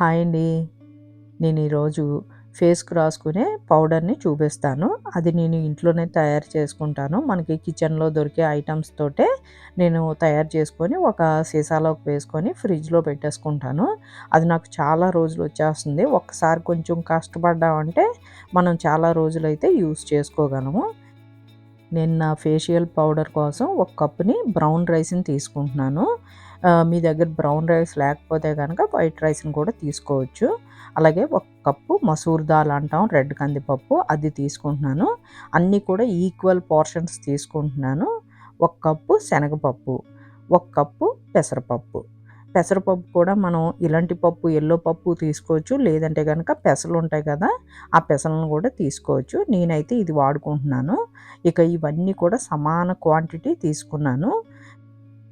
Hi అండి. నేను ఈరోజు ఫేస్కి రాసుకునే పౌడర్ని చూపిస్తాను. అది నేను ఇంట్లోనే తయారు చేసుకుంటాను. మనకి కిచెన్లో దొరికే ఐటమ్స్ తోటే నేను తయారు చేసుకొని ఒక సీసాలోకి వేసుకొని ఫ్రిడ్జ్లో పెట్టేసుకుంటాను. అది నాకు చాలా రోజులు వచ్చేస్తుంది. ఒక్కసారి కొంచెం కష్టపడ్డామంటే మనం చాలా రోజులైతే యూస్ చేసుకోగలము. నేను నా ఫేషియల్ పౌడర్ కోసం ఒక కప్పుని బ్రౌన్ రైస్ని తీసుకుంటున్నాను. మీ దగ్గర బ్రౌన్ రైస్ లేకపోతే కనుక వైట్ రైస్ని కూడా తీసుకోవచ్చు. అలాగే ఒక కప్పు మసూర్ దాల్ అంటాం రెడ్ కందిపప్పు అది తీసుకుంటున్నాను. అన్నీ కూడా ఈక్వల్ పోర్షన్స్ తీసుకుంటున్నాను. ఒక కప్పు శనగపప్పు ఒక కప్పు పెసరపప్పు. పెసరపప్పు కూడా మనం ఇలాంటి పప్పు ఎల్లో పప్పు తీసుకోవచ్చు. లేదంటే కనుక పెసలు ఉంటాయి కదా ఆ పెసలను కూడా తీసుకోవచ్చు. నేనైతే ఇది వాడుకుంటున్నాను. ఇక ఇవన్నీ కూడా సమాన క్వాంటిటీ తీసుకున్నాను.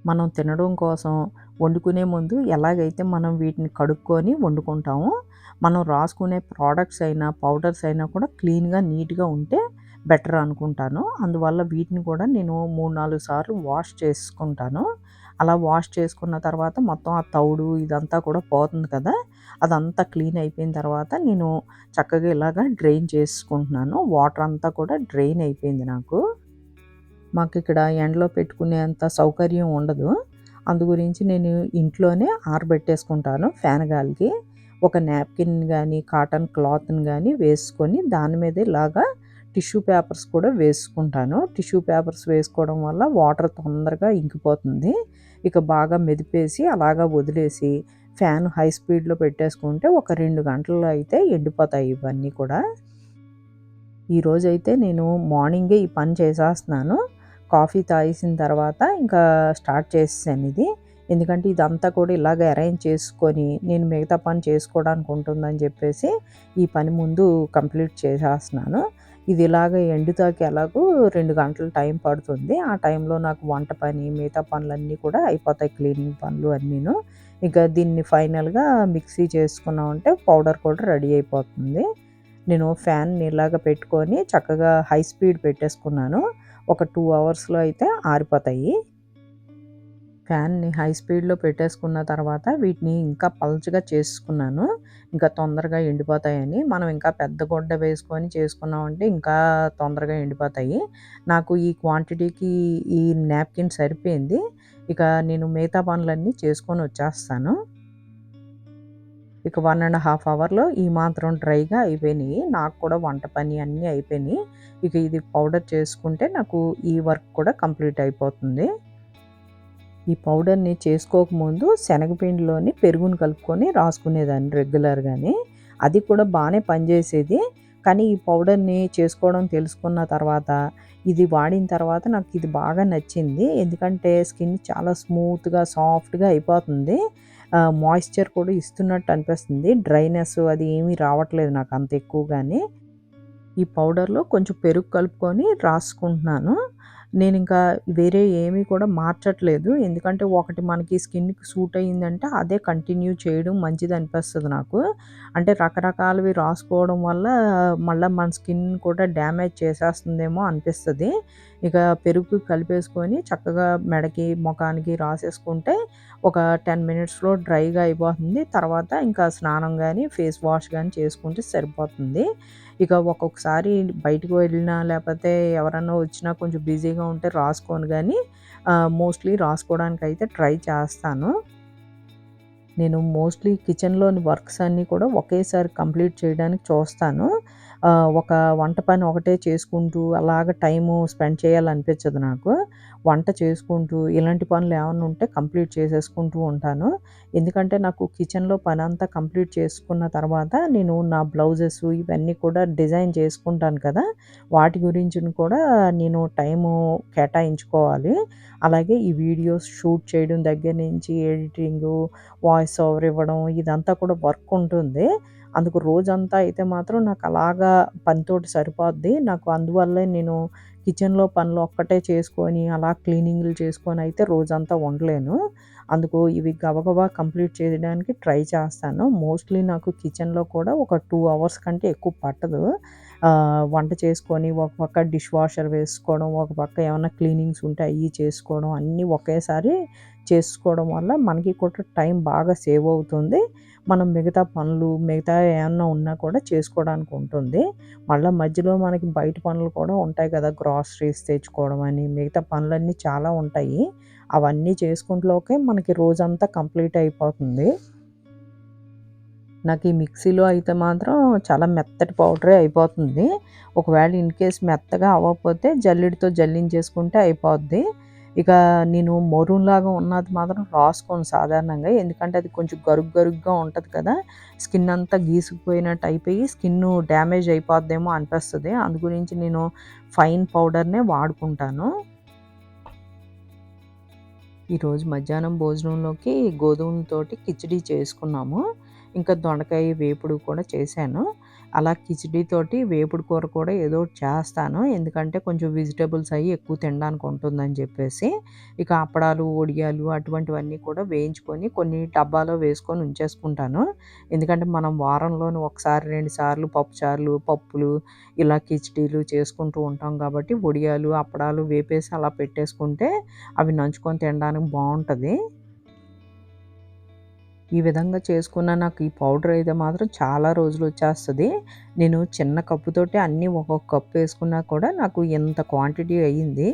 మనం తినడం కోసం వండుకునే ముందు ఎలాగైతే మనం వీటిని కడుక్కొని వండుకుంటామో మనం రాసుకునే ప్రోడక్ట్స్ అయినా పౌడర్స్ అయినా కూడా క్లీన్గా నీట్గా ఉంటే బెటర్ అనుకుంటాను. అందువల్ల వీటిని కూడా నేను మూడు నాలుగు సార్లు వాష్ చేసుకుంటాను. అలా వాష్ చేసుకున్న తర్వాత మొత్తం ఆ తౌడు ఇదంతా కూడా పోతుంది కదా అదంతా క్లీన్ అయిపోయిన తర్వాత నేను చక్కగా ఇలాగా డ్రైన్ చేసుకుంటున్నాను. వాటర్ అంతా కూడా డ్రైన్ అయిపోయింది నాకు. మాకు ఇక్కడ ఎండలో పెట్టుకునేంత సౌకర్యం ఉండదు. అందు గురించి నేను ఇంట్లోనే ఆరబెట్టేసుకుంటాను ఫ్యాన్ గాలికి. ఒక నాప్కిన్ కానీ కాటన్ క్లాత్ని కానీ వేసుకొని దాని మీద ఇలాగా టిష్యూ పేపర్స్ కూడా వేసుకుంటాను. టిష్యూ పేపర్స్ వేసుకోవడం వల్ల వాటర్ తొందరగా ఇంకిపోతుంది. ఇక బాగా మెదిపేసి అలాగా వదిలేసి ఫ్యాన్ హై స్పీడ్లో పెట్టేసుకుంటే ఒక రెండు గంటల్లో అయితే ఎండిపోతాయి ఇవన్నీ కూడా. ఈరోజైతే నేను మార్నింగే ఈ పని చేసేస్తున్నాను. కాఫీ తాగేసిన తర్వాత ఇంకా స్టార్ట్ చేసాను ఇది. ఎందుకంటే ఇదంతా కూడా ఇలాగ అరేంజ్ చేసుకొని నేను మిగతా పని చేసుకోవడానికి ఉంటుందని చెప్పేసి ఈ పని ముందు కంప్లీట్ చేసేస్తున్నాను. ఇది ఇలాగ ఎండుతాకి ఎలాగో రెండు గంటలు టైం పడుతుంది. ఆ టైంలో నాకు వంట పని మిగతా పనులన్నీ కూడా అయిపోతాయి క్లీనింగ్ పనులు అన్నీను. ఇక దీన్ని ఫైనల్గా మిక్సీ చేసుకున్నామంటే పౌడర్ కూడా రెడీ అయిపోతుంది. నేను ఫ్యాన్ ఇలాగ పెట్టుకొని చక్కగా హై స్పీడ్ పెట్టేసుకున్నాను. ఒక టూ అవర్స్లో అయితే ఆరిపోతాయి. ఫ్యాన్ని హై స్పీడ్లో పెట్టేసుకున్న తర్వాత వీటిని ఇంకా పల్చగా చేసుకున్నాను. ఇంకా తొందరగా ఎండిపోతాయని. మనం ఇంకా పెద్ద గుడ్డ వేసుకొని చేసుకున్నామంటే ఇంకా తొందరగా ఎండిపోతాయి. నాకు ఈ క్వాంటిటీకి ఈ నాప్కిన్ సరిపోయింది. ఇక నేను మిగతా పనులన్నీ చేసుకొని వచ్చేస్తాను. ఇక వన్ అండ్ హాఫ్ అవర్లో ఈ మాత్రం డ్రైగా అయిపోయినాయి. నాకు కూడా వంట పని అన్నీ అయిపోయినాయి. ఇక ఇది పౌడర్ చేసుకుంటే నాకు ఈ వర్క్ కూడా కంప్లీట్ అయిపోతుంది. ఈ పౌడర్ని చేసుకోకముందు శనగపిండిలోని పెరుగును కలుపుకొని రాసుకునేదాన్ని రెగ్యులర్గానే అది కూడా బాగానే పనిచేసేది. కానీ ఈ పౌడర్ని చేసుకోవడం తెలుసుకున్న తర్వాత ఇది వాడిన తర్వాత నాకు ఇది బాగా నచ్చింది. ఎందుకంటే స్కిన్ చాలా స్మూత్గా సాఫ్ట్గా అయిపోతుంది. మాయిశ్చర్ కూడా ఇస్తున్నట్టు అనిపిస్తుంది. డ్రైనెస్ అది ఏమీ రావట్లేదు నాకు అంత ఎక్కువగానే. ఈ పౌడర్లో కొంచెం పెరుగు కలుపుకొని రాసుకుంటున్నాను. నేను ఇంకా వేరే ఏమీ కూడా మార్చట్లేదు. ఎందుకంటే ఒకటి మనకి స్కిన్కి సూట్ అయ్యిందంటే అదే కంటిన్యూ చేయడం మంచిది అనిపిస్తుంది నాకు. అంటే రకరకాలవి రాసుకోవడం వల్ల మళ్ళీ మన స్కిన్ కూడా డ్యామేజ్ చేసేస్తుందేమో అనిపిస్తుంది. ఇక పెరుగు కలిపేసుకొని చక్కగా మెడకి ముఖానికి రాసేసుకుంటే ఒక టెన్ మినిట్స్లో డ్రైగా అయిపోతుంది. తర్వాత ఇంకా స్నానం కానీ ఫేస్ వాష్ కానీ చేసుకుంటే సరిపోతుంది. ఇక ఒక్కొక్కసారి బయటకు వెళ్ళినా లేకపోతే ఎవరన్నా వచ్చినా కొంచెం బిజీగా ఉంటే రాసుకోను కానీ మోస్ట్లీ రాసుకోవడానికి అయితే ట్రై చేస్తాను. నేను మోస్ట్లీ కిచెన్లోని వర్క్స్ అన్నీ కూడా ఒకేసారి కంప్లీట్ చేయడానికి చూస్తాను. ఒక వంట పని ఒకటే చేసుకుంటూ అలాగ టైము స్పెండ్ చేయాలనిపించదు నాకు. వంట చేసుకుంటూ ఇలాంటి పనులు ఏమైనా ఉంటే కంప్లీట్ చేసేసుకుంటూ ఉంటాను. ఎందుకంటే నాకు కిచెన్లో పని అంతా కంప్లీట్ చేసుకున్న తర్వాత నేను నా బ్లౌజెస్ ఇవన్నీ కూడా డిజైన్ చేసుకుంటాను కదా వాటి గురించి కూడా నేను టైము కేటాయించుకోవాలి. అలాగే ఈ వీడియోస్ షూట్ చేయడం దగ్గర నుంచి ఎడిటింగు వాయిస్ ఓవర్ ఇవ్వడం ఇదంతా కూడా వర్క్ ఉంటుంది. అందుకు రోజంతా అయితే మాత్రం నాకు అలాగా పనితోటి సరిపోద్ది. నాకు అందువల్లే నేను కిచెన్లో పనులు ఒక్కటే చేసుకొని అలా క్లీనింగ్లు చేసుకొని అయితే రోజంతా ఉండలేను అందుకు ఇవి గబగబా కంప్లీట్ చేయడానికి ట్రై చేస్తాను. మోస్ట్లీ నాకు కిచెన్లో కూడా ఒక టూ అవర్స్ కంటే ఎక్కువ పట్టదు. వంట చేసుకొని ఒక పక్క డిష్ వాషర్ వేసుకోవడం ఒక పక్క ఏమైనా క్లీనింగ్స్ ఉంటే అవి చేసుకోవడం అన్నీ ఒకేసారి చేసుకోవడం వల్ల మనకి కూడా టైం బాగా సేవ్ అవుతుంది. మనం మిగతా పనులు మిగతా ఏమన్నా ఉన్నా కూడా చేసుకోవడానికి ఉంటుంది. మళ్ళీ మధ్యలో మనకి బయట పనులు కూడా ఉంటాయి కదా గ్రాసరీస్ తెచ్చుకోవడం అని మిగతా పనులన్నీ చాలా ఉంటాయి. అవన్నీ చేసుకుంటలోకే మనకి రోజంతా కంప్లీట్ అయిపోతుంది. నాకు ఈ మిక్సీలో అయితే మాత్రం చాలా మెత్తటి పౌడరే అయిపోతుంది. ఒకవేళ ఇన్ కేస్ మెత్తగా అవ్వకపోతే జల్లెడితో జల్లించేసుకుంటే అయిపోద్ది. ఇక నేను లాగా ఉన్నది మాత్రం రాసుకోను సాధారణంగా. ఎందుకంటే అది కొంచెం గరుగ్ గరుగ్గా ఉంటుంది కదా. స్కిన్ అంతా గీసుకుపోయినట్టు అయిపోయి స్కిన్ డ్యామేజ్ అయిపోద్దేమో అనిపిస్తుంది. అందు గురించి నేను ఫైన్ పౌడర్నే వాడుకుంటాను. ఈరోజు మధ్యాహ్నం భోజనంలోకి గోధుమలతోటి కిచిడి చేసుకున్నాము. ఇంకా దొండకాయ వేపుడు కూడా చేశాను. అలా కిచిడీతోటి వేపుడు కూర కూడా ఏదో చేస్తాను. ఎందుకంటే కొంచెం వెజిటేబుల్స్ అవి ఎక్కువ తినడానికి ఉంటుందని చెప్పేసి ఇక అప్పడాలు ఒడియాలు అటువంటివన్నీ కూడా వేయించుకొని కొన్ని డబ్బాలో వేసుకొని ఉంచేసుకుంటాను. ఎందుకంటే మనం వారంలోని ఒకసారి రెండు సార్లు పప్పుచారులు పప్పులు ఇలా కిచిడీలు చేసుకుంటూ ఉంటాం కాబట్టి ఒడియాలు అప్పడాలు వేపేసి అలా పెట్టేసుకుంటే అవి నంచుకొని తినడానికి బాగుంటుంది. ఈ విధంగా చేసుకున్న నాకు ఈ పౌడర్ అయితే మాత్రం చాలా రోజులు వచ్చేస్తుంది. నేను చిన్న కప్పుతోటి అన్నీ ఒక్కొక్క కప్పు వేసుకున్నా కూడా నాకు ఎంత క్వాంటిటీ అయ్యింది.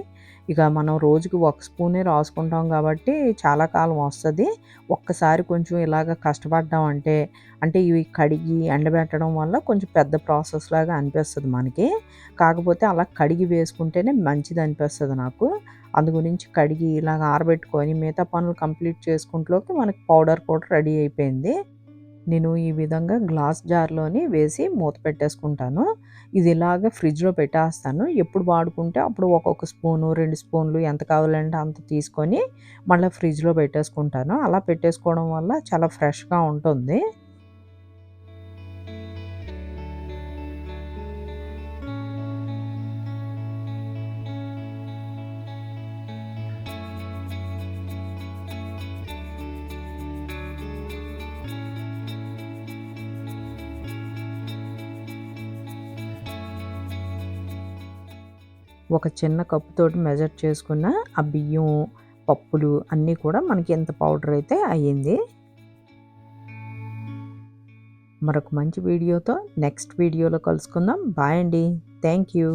ఇక మనం రోజుకి ఒక స్పూనే రాసుకుంటాం కాబట్టి చాలా కాలం వస్తుంది. ఒక్కసారి కొంచెం ఇలాగ కష్టపడ్డాం అంటే అంటే ఇవి కడిగి ఎండబెట్టడం వల్ల కొంచెం పెద్ద ప్రాసెస్ లాగా అనిపిస్తుంది మనకి. కాకపోతే అలా కడిగి వేసుకుంటేనే మంచిది అనిపిస్తుంది నాకు. అందు గురించి కడిగి ఇలాగ ఆరబెట్టుకొని మిగతా పనులు కంప్లీట్ చేసుకుంటలోకి మనకి పౌడర్ కూడా రెడీ అయిపోయింది. నేను ఈ విధంగా గ్లాస్ జార్లోని వేసి మూత పెట్టేసుకుంటాను. ఇది ఇలాగ ఫ్రిడ్జ్లో పెట్టేస్తాను. ఎప్పుడు వాడుకుంటే అప్పుడు ఒక్కొక్క స్పూను రెండు స్పూన్లు ఎంత కావాలంటే అంత తీసుకొని మళ్ళీ ఫ్రిడ్జ్లో పెట్టేసుకుంటాను. అలా పెట్టేసుకోవడం వల్ల చాలా ఫ్రెష్గా ఉంటుంది. ఒక చిన్న కప్పుతోటి మెజర్ చేసుకున్న ఆ బియ్యం పప్పులు అన్నీ కూడా మనకి ఎంత పౌడర్ అయితే అయ్యింది. మరొక మంచి వీడియోతో నెక్స్ట్ వీడియోలో కలుసుకుందాం. బాయ్ అండి. Thank you.